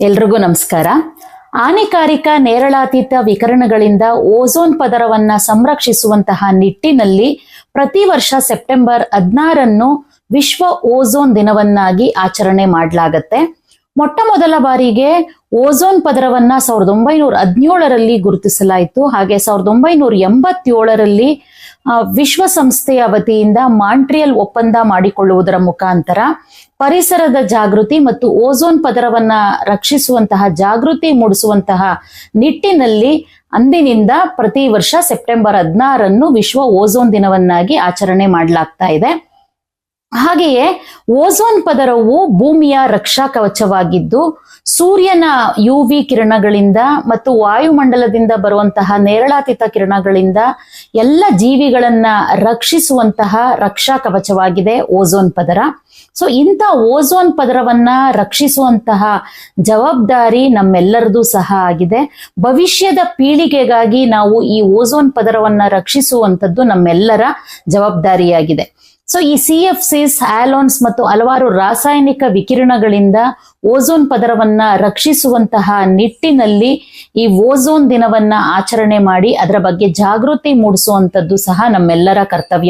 ಎಲ್ರಿಗೂ ನಮಸ್ಕಾರ. ಹಾನಿಕಾರಿಕ ನೇರಳಾತೀತ ವಿಕಿರಣಗಳಿಂದ ಓಝೋನ್ ಪದರವನ್ನ ಸಂರಕ್ಷಿಸುವಂತಹ ನಿಟ್ಟಿನಲ್ಲಿ ಪ್ರತಿ ವರ್ಷ ಸೆಪ್ಟೆಂಬರ್ ಹದಿನಾರನ್ನು ವಿಶ್ವ ಓಝೋನ್ ದಿನವನ್ನಾಗಿ ಆಚರಣೆ ಮಾಡಲಾಗತ್ತೆ. ಮೊಟ್ಟ ಮೊದಲ ಬಾರಿಗೆ ಓಝೋನ್ ಪದರವನ್ನ ಸಾವಿರದ ಒಂಬೈನೂರ ಹದಿನೇಳರಲ್ಲಿ ಗುರುತಿಸಲಾಯಿತು. ಹಾಗೆ ಸಾವಿರದ ಒಂಬೈನೂರ ಎಂಬತ್ತೇಳರಲ್ಲಿ ವಿಶ್ವಸಂಸ್ಥೆಯ ವತಿಯಿಂದ ಮಾಂಟ್ರಿಯಲ್ ಒಪ್ಪಂದ ಮಾಡಿಕೊಳ್ಳುವುದರ ಮುಖಾಂತರ ಪರಿಸರದ ಜಾಗೃತಿ ಮತ್ತು ಓಝೋನ್ ಪದರವನ್ನ ರಕ್ಷಿಸುವಂತಹ ಜಾಗೃತಿ ಮೂಡಿಸುವಂತಹ ನಿಟ್ಟಿನಲ್ಲಿ ಅಂದಿನಿಂದ ಪ್ರತಿ ವರ್ಷ ಸೆಪ್ಟೆಂಬರ್ ಹದಿನಾರನ್ನು ವಿಶ್ವ ಓಝೋನ್ ದಿನವನ್ನಾಗಿ ಆಚರಣೆ ಮಾಡಲಾಗ್ತಾ ಇದೆ. ಹಾಗೆಯೇ ಓಝೋನ್ ಪದರವು ಭೂಮಿಯ ರಕ್ಷಾ ಕವಚವಾಗಿದ್ದು, ಸೂರ್ಯನ ಯು ವಿ ಕಿರಣಗಳಿಂದ ಮತ್ತು ವಾಯುಮಂಡಲದಿಂದ ಬರುವಂತಹ ನೇರಳಾತೀತ ಕಿರಣಗಳಿಂದ ಎಲ್ಲ ಜೀವಿಗಳನ್ನ ರಕ್ಷಿಸುವಂತಹ ರಕ್ಷಾ ಕವಚವಾಗಿದೆ ಓಝೋನ್ ಪದರ. ಸೊ ಇಂಥ ಓಝೋನ್ ಪದರವನ್ನ ರಕ್ಷಿಸುವಂತಹ ಜವಾಬ್ದಾರಿ ನಮ್ಮೆಲ್ಲರದು ಸಹ ಆಗಿದೆ. ಭವಿಷ್ಯದ ಪೀಳಿಗೆಗಾಗಿ ನಾವು ಈ ಓಝೋನ್ ಪದರವನ್ನ ರಕ್ಷಿಸುವಂತದ್ದು ನಮ್ಮೆಲ್ಲರ ಜವಾಬ್ದಾರಿಯಾಗಿದೆ. ಸೊ ಈ ಸಿ ಎಫ್ ಸಿಸ್ ಆಲೋನ್ಸ್ ಮತ್ತು ಹಲವಾರು ರಾಸಾಯನಿಕ ವಿಕಿರಣಗಳಿಂದ ಓಝೋನ್ ಪದರವನ್ನ ರಕ್ಷಿಸುವಂತಹ ನಿಟ್ಟಿನಲ್ಲಿ ಈ ಓಝೋನ್ ದಿನವನ್ನ ಆಚರಣೆ ಮಾಡಿ ಅದರ ಬಗ್ಗೆ ಜಾಗೃತಿ ಮೂಡಿಸುವಂತದ್ದು ಸಹ ನಮ್ಮೆಲ್ಲರ ಕರ್ತವ್ಯವಾಗಿದೆ.